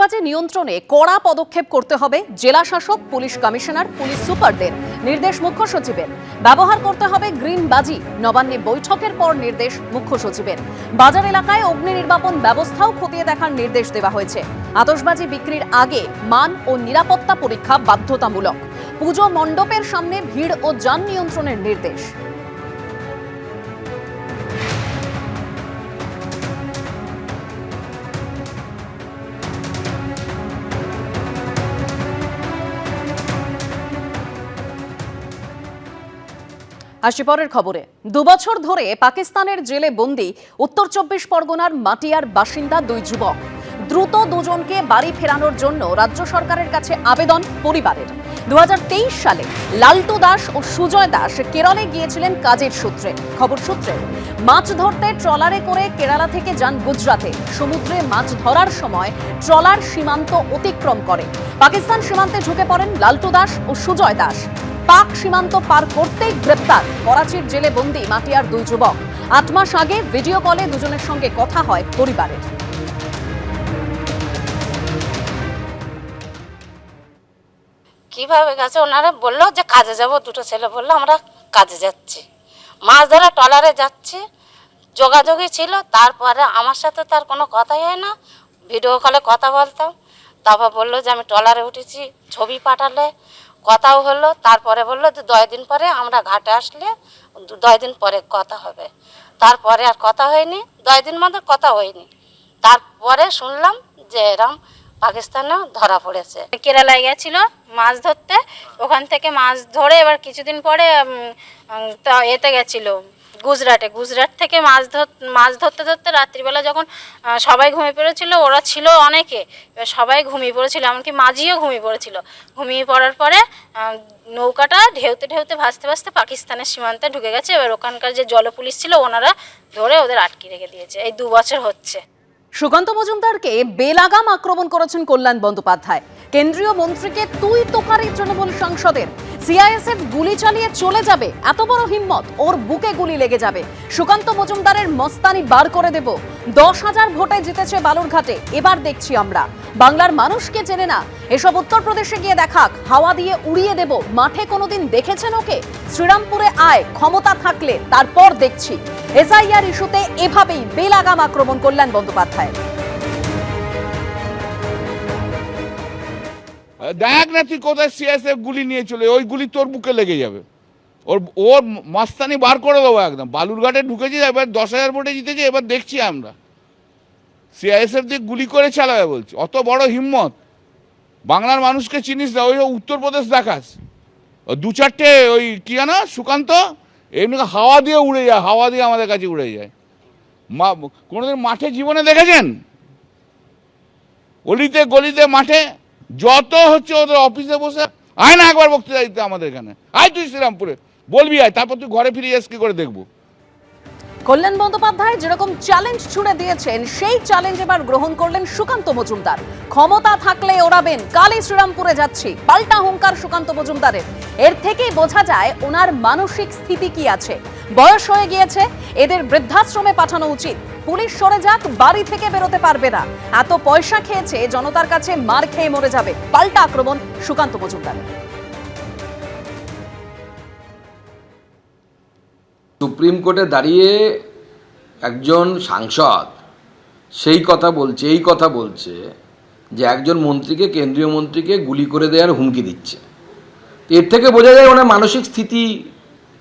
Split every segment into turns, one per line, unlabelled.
আতশবাজি নিয়ন্ত্রণে কড়া পদক্ষেপ করতে হবে জেলা শাসক, পুলিশ কমিশনার, পুলিশ সুপারদের। নির্দেশ মুখ্য সচিবের। ব্যবহার করতে হবে গ্রিন বাজি নবান্নে বৈঠকের পর নির্দেশ মুখ্য সচিবের। বাজার এলাকায় অগ্নি নির্বাপন ব্যবস্থাও খতিয়ে দেখার নির্দেশ দেওয়া হয়েছে। আতশবাজি বিক্রির আগে মান ও নিরাপত্তা পরীক্ষা বাধ্যতামূলক। পুজো মণ্ডপের সামনে ভিড় ও যান নিয়ন্ত্রণের নির্দেশ। আসি পরের খবরে। দুবছর ধরে পাকিস্তানের জেলে বন্দি উত্তর চব্বিশ পরগনার মাটিয়ার বাসিন্দা দুই যুবক। দ্রুত দুজনকে বাড়ি ফেরানোর জন্য রাজ্য সরকারের কাছে আবেদন পরিবারের। দুহাজার তেইশ সালে লালটু দাস ও সুজয় দাস কেরলে গিয়েছিলেন কাজের সূত্রে। খবর সূত্রে, মাছ ধরতে ট্রলারে করে কেরালা থেকে যান গুজরাটে। সমুদ্রে মাছ ধরার সময় ট্রলার সীমান্ত অতিক্রম করে। পাকিস্তান সীমান্তে ঢুকে পড়েন লালটু দাস ও সুজয় দাস। পাক সীমান্ত পার করতেই গ্রেপ্তার। করাচির জেলে বন্দি মাটিয়ার দুই যুবক। আট মাস আগে ভিডিও কলে দুজনের সঙ্গে কথা হয় পরিবারের
কীভাবে গেছে? ওনারা বলল যে কাজে যাব, দুটো ছেলে বলল, আমরা কাজে যাচ্ছি। মাছ ধরা ট্রলারে যাচ্ছি। যোগাযোগই ছিল, তারপরে আমার সাথে তার কোনো কথাই হয় না। ভিডিও কলে কথা বলতাম। তারপর বলল যে আমি ট্রলারে উঠেছি, ছবি পাঠালে। কথাও হলো, তারপরে বলল যে দশ দিন পরে আমরা ঘাটে আসলে দশ দিন পরে কথা হবে। তারপরে আর কথা হয়নি, দশ দিন মধ্যে কথা হয়নি। তারপরে শুনলাম যে এরম পাকিস্তানে ধরা পড়েছে।
কেরালায় গেছিল মাছ ধরতে, ওখান থেকে মাছ ধরে এবার কিছুদিন পরে এতে গেছিল। গুজরাটে। গুজরাট থেকে মাছ ধর মাছ ধরতে ধরতে রাত্রিবেলা যখন সবাই ঘুমিয়ে পড়েছিল, ওরা ছিল অনেকে। এবার সবাই ঘুমিয়ে পড়েছিল, এমনকি মাঝিও ঘুমিয়ে পড়েছিল। ঘুমিয়ে পড়ার পরে নৌকাটা ঢেউতে ঢেউতে ভাসতে ভাসতে পাকিস্তানের সীমান্তে ঢুকে গেছে। এবার ওখানকার যে জল পুলিশ ছিল, ওনারা ধরে ওদের আটকে রেখে দিয়েছে। এই দু বছর হচ্ছে।
সুকান্ত মজুমদারকে বেলাগাম আক্রমণ করেছেন কল্যাণ বন্দ্যোপাধ্যায়। কেন্দ্রীয় মন্ত্রীকে তুই তোকারি তৃণমূল সংসদের। সিআইএসএফ গুলি চালিয়ে চলে যাবে, এত বড় হিম্মত, ওর বুকে গুলি লেগে যাবে। সুকান্ত মজুমদারের মস্তানি বার করে দেব। দশ হাজার ভোটে জিতেছে বালুরঘাটে, এবার দেখছি আমরা। বাংলার মানুষকে চেনে না। এসব উত্তরপ্রদেশে গিয়ে দেখাক, হাওয়া দিয়ে উড়িয়ে দেব, মাঠে কোনোদিন দেখেছেন ওকে? শ্রীরামপুরে আয়, ক্ষমতা থাকলে তারপর দেখছি। এসআইআর ইস্যুতে এভাবেই বেলাগাম আক্রমণ করলেন বন্দ্যোপাধ্যায়
দেখ না তুই কোথায় সিএসএফ গুলি নিয়ে চলে, ওই গুলি তোর বুকে লেগে যাবে। ওর ওর মাস্তানি বার করে দেবো একদম। বালুরঘাটে ঢুকেছি, এবার দশ হাজার ভোটে জিতেছে, এবার দেখছি আমরা। সিআইএসএফ দিয়ে গুলি করে চালাবে বলছি। অত বড় হিম্মত। বাংলার মানুষকে চিনিস না, ওই উত্তরপ্রদেশ দেখাস। দু চারটে ওই কি জানো, সুকান্ত? এমনি হাওয়া দিয়ে উড়ে যায়, হাওয়া দিয়ে আমাদের কাছে উড়ে যায়। মা, কোনোদিন মাঠে জীবনে দেখেছেন? অলিতে গলিতে মাঠে যত হচ্ছে ওদের অফিসে বসে, আয় না একবার বক্তৃতা দিতে আমাদের এখানে। আয় তুই শ্রীরামপুরে। বলবি আয়, তারপর তুই ঘরে ফিরে যাস কি করে দেখব?
কল্যাণ বন্দ্যোপাধ্যায় যেরকম চ্যালেঞ্জ ছুড়ে দিয়েছেন, সেই চ্যালেঞ্জ এবার গ্রহণ করলেন সুকান্ত মজুমদার। ক্ষমতা থাকলে ওড়াবেন কালই শ্রীরামপুরে যাচ্ছি, পাল্টা হুঙ্কার সুকান্ত মজুমদারের। এর থেকেই বোঝা যায় ওনার মানসিক স্থিতি কি আছে। বয়স হয়ে গিয়েছে, এদের বৃদ্ধাশ্রমে পাঠানো উচিত। পুলিশ সরে যাক, বাড়ি থেকে বেরোতে পারবে না। এত পয়সা খেয়েছে, জনতার কাছে মার খেয়ে মরে যাবে, পাল্টা আক্রমণ সুকান্ত মজুমদারের।
সুপ্রিম কোর্টে দাঁড়িয়ে একজন সাংসদ সেই কথা বলছে, এই কথা বলছে যে একজন মন্ত্রীকে, কেন্দ্রীয় মন্ত্রীকে গুলি করে দেওয়ার হুমকি দিচ্ছে। এর থেকে বোঝা যায় ওনার মানসিক স্থিতি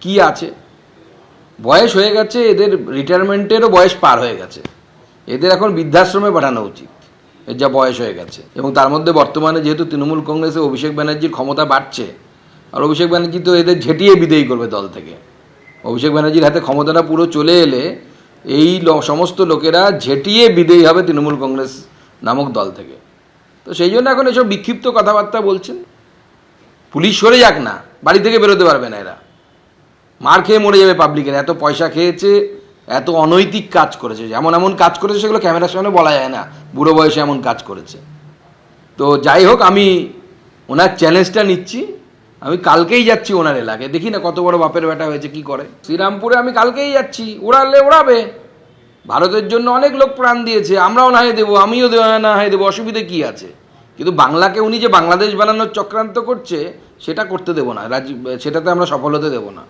কি আছে। বয়স হয়ে গেছে, এদের রিটায়ারমেন্টেরও বয়স পার হয়ে গেছে। এদের এখন বৃদ্ধাশ্রমে পাঠানো উচিত, এর যা বয়স হয়ে গেছে। এবং তার মধ্যে বর্তমানে যেহেতু তৃণমূল কংগ্রেসে অভিষেক ব্যানার্জির ক্ষমতা বাড়ছে, আর অভিষেক ব্যানার্জি তো এদের ঝেঁটিয়ে বিদেয়ী করবে দল থেকে। অভিষেক ব্যানার্জির হাতে ক্ষমতাটা পুরো চলে এলে এই সমস্ত লোকেরা ঝেঁটিয়ে বিদেয়ী হবে তৃণমূল কংগ্রেস নামক দল থেকে। তো সেই জন্য এখন এসব বিক্ষিপ্ত কথাবার্তা বলছেন। পুলিশ সরে যাক না, বাড়ি থেকে বেরোতে পারবে না এরা। মার খেয়ে মরে যাবে পাবলিকের, এত পয়সা খেয়েছে, এত অনৈতিক কাজ করেছে। এমন এমন কাজ করেছে সেগুলো ক্যামেরার সামনে বলা যায় না, বুড়ো বয়সে এমন কাজ করেছে। তো যাই হোক, আমি ওনার চ্যালেঞ্জটা নিচ্ছি। আমি কালকেই যাচ্ছি ওনার এলাকায়। দেখি না কত বড় বাপের বেটা হয়েছে, কি করে। শ্রীরামপুরে আমি কালকেই যাচ্ছি ওড়ালে ওড়াবে ভারতের জন্য অনেক লোক প্রাণ দিয়েছে, আমরাও না হয় দেবো, আমিও না হয় দেবো, অসুবিধে কী আছে? কিন্তু বাংলাকে উনি যে বাংলাদেশ বানানোর চক্রান্ত করছে, সেটা করতে দেবো না রাজি সেটাতে আমরা সফল হতে দেবো না।